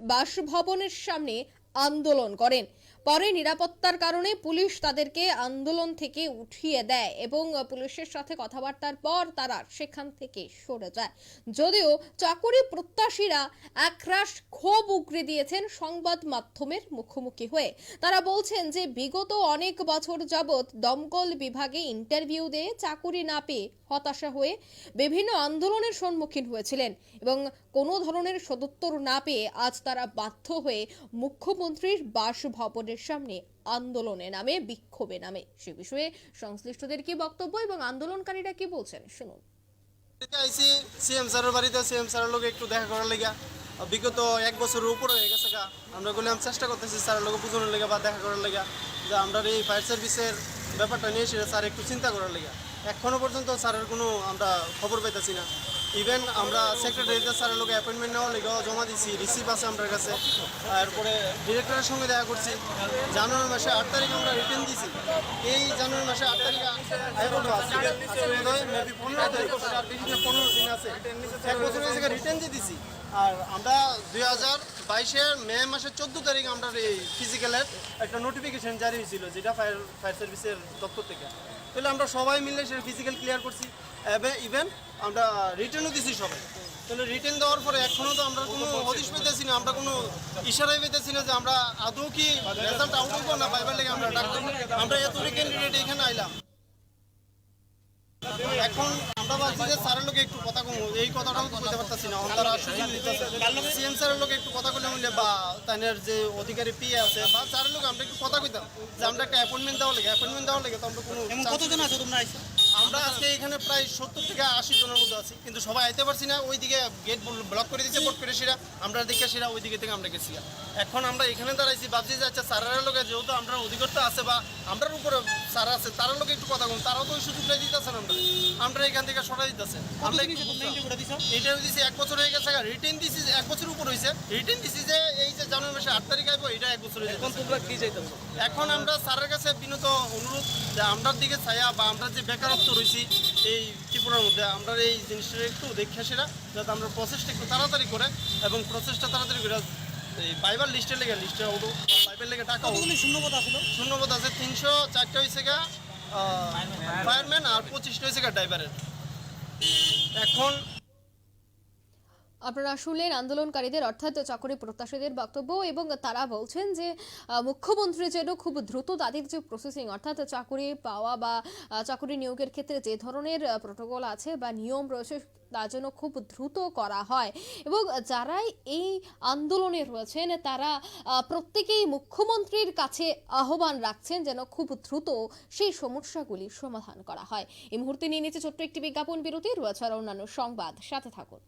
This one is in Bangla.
বাসভবনের সামনে আন্দোলন করেন। পরে নিরাপত্তার কারণে পুলিশ তাদেরকে আন্দোলন থেকে উঠিয়ে দেয় এবং পুলিশের সাথে কথাবার্তার পর তারা সেখান থেকে সরে যায়। যদিও চাকুরি প্রত্যাশীরা একরাশ ক্ষোভ উগরে দিয়েছেন সংবাদ মাধ্যমের মুখোমুখি হয়ে। তারা বলছেন যে বিগত অনেক বছর যাবৎ দমকল বিভাগে ইন্টারভিউ দিয়ে চাকুরি না পেয়ে হতাশা হয়ে বিভিন্ন আন্দোলনের সম্মুখীন হয়েছিলেন এবং কোনো ধরনের সদুত্তর না পেয়ে আজ তারা বাধ্য হয়ে মুখ্যমন্ত্রীর বাসভবনের সামনে আন্দোলনে নামে, বিক্ষোভে নামে। সে বিষয়ে সংশ্লিষ্টদের কি বক্তব্য এবং আন্দোলনকারীরা কি বলছেন, শুনুন। আইসি, সিএম স্যারের বাড়িতে, সিএম স্যারের লোক একটু দেখা করার লেগা। বিগত এক বছরের উপরে হয়ে গেছে গা। আমরা বললাম চেষ্টা করতেছি স্যারের লোক বুঝানোর লেগা বা দেখা করার লেগা। যে আমরা এই ফায়ার সার্ভিসের ব্যাপারটা নিয়ে সেটা স্যার একটু চিন্তা করার লেগা। এখনও পর্যন্ত স্যারের কোনো আমরা খবর পাইতেছি না। ইভেন আমরা সেক্রেটারিতে স্যারের লোক অ্যাপয়েন্টমেন্ট নেওয়ার লেগেও জমা দিছি রিসিভ আছে আমার কাছে তারপরে ডিরেক্টরের সঙ্গে দেখা করছি জানুয়ারি মাসে আট তারিখ আমরা রিটার্ন দিছি এই জানুয়ারি মাসে আট তারিখ পনেরো পনেরো দিন আছে এক রিটার্ন দিয়ে দিছি আর আমরা দুই হাজার বাইশের মে মাসের চোদ্দ তারিখ আমরা এই ফিজিক্যালের একটা নোটিফিকেশন জারি হয়েছিল যেটা ফায়ার ফায়ার সার্ভিসের দপ্তর থেকে তাহলে আমরা সবাই মিলে সেটা ফিজিক্যাল ক্লিয়ার করছি ইভেন আমরা রিটার্নও দিছি সবাই। তাহলে রিটার্ন দেওয়ার পরে এখনও তো আমরা কোনো হদিশ পেতেছি না আমরা কোনো ইশারাই পেতেছি না যে আমরা আদৌ কি রেজাল্ট আউট হইব না পাইবার লেগে আমরা ডাক্তার আমরা এত ক্যান্ডিডেট এখানে আইলাম। এখন আমরা ভাবছি যে স্যারের লোকে একটু কথা কম এই কথাটাও তো বলতে পারতেছি না। তারা সুযোগ দিতেছে সিএম স্যারের লোকে একটু কথা কইলে বললে বা তাদের যে অধিকারী পি আছে বা স্যারের লোক আমরা একটু কথা কইতাম যে আমরা একটা অ্যাপয়েন্টমেন্ট দেওয়া লাগে অ্যাপয়েন্টমেন্ট দেওয়া লাগে তো আমরা কোনো কতজন আছো তোমরা আইসো আমরা আজকে এখানে প্রায় সত্তর থেকে আশি জনের মতো আছি কিন্তু সবাই আইতে পারছি না। ওইদিকে গেট ব্লক করে দিচ্ছে বোর্ড করে সেরা আমরা দেখে সেরা ওই দিকে থেকে আমরা গেছি। এখন আমরা এখানে দাঁড়াইছি ভাবছি যে আচ্ছা স্যারের লোকে যেহেতু আমরা অধিকারটা আছে বা আমরার উপরে স্যার আছে তার লোকে একটু কথা বলুন। তারাও তো ওই সুযোগটা দিতেছে না আমরা আমরা এখান থেকে সরাই দিতেছে। আমরা ইন্টারভিউটা দিছো? এক বছর হয়ে গেছে। রিটেন দিছি এক বছর উপর হয়েছে রিটেন দিছি যে এই যে জানুয়ারি মাসে আট তারিখ আইবো এটা এক বছর এখন তোমরা কি চাইতেছো? এখন আমরা স্যারের কাছে বিনত অনুরোধ যে আমরার দিকে ছায়া বা আমরা যে বেকারত্ব রয়েছি এই ত্রিপুরার মধ্যে আমরা এই জিনিসটা একটু দেখে সেটা যাতে আমরা প্রসেসটা একটু তাড়াতাড়ি করে এবং প্রসেসটা তাড়াতাড়ি করে এই বাইবার লিস্টের লেগে লিস্টে হলো বাইবের লেগে টাকা শূন্যপদ আছিল শূন্যপদ আছে তিনশো চারটে হয়েছে গা ফায়ারম্যান আর পঁচিশটা হয়েছে গা ড্রাইভারের এখন আপনারা শুনলেন আন্দোলনকারীদের, অর্থাৎ চাকরি প্রত্যাশীদের বক্তব্য এবং তারা বলছেন যে মুখ্যমন্ত্রী যেন খুব দ্রুত তাদের যে প্রসেসিং অর্থাৎ চাকরি পাওয়া বা চাকরি নিয়োগের ক্ষেত্রে যে ধরনের প্রোটোকল আছে বা নিয়ম রয়েছে, তা যেন খুব দ্রুত করা হয়। এবং যারাই এই আন্দোলনে রয়েছেন, তারা প্রত্যেকেই মুখ্যমন্ত্রীর কাছে আহ্বান রাখছেন যেন খুব দ্রুত সেই সমস্যাগুলি সমাধান করা হয়। এই মুহূর্তে নিয়ে নিচ্ছে ছোট্ট একটি বিজ্ঞাপন বিরতি, রয়েছে আর অন্যান্য সংবাদ। সাথে থাকুন।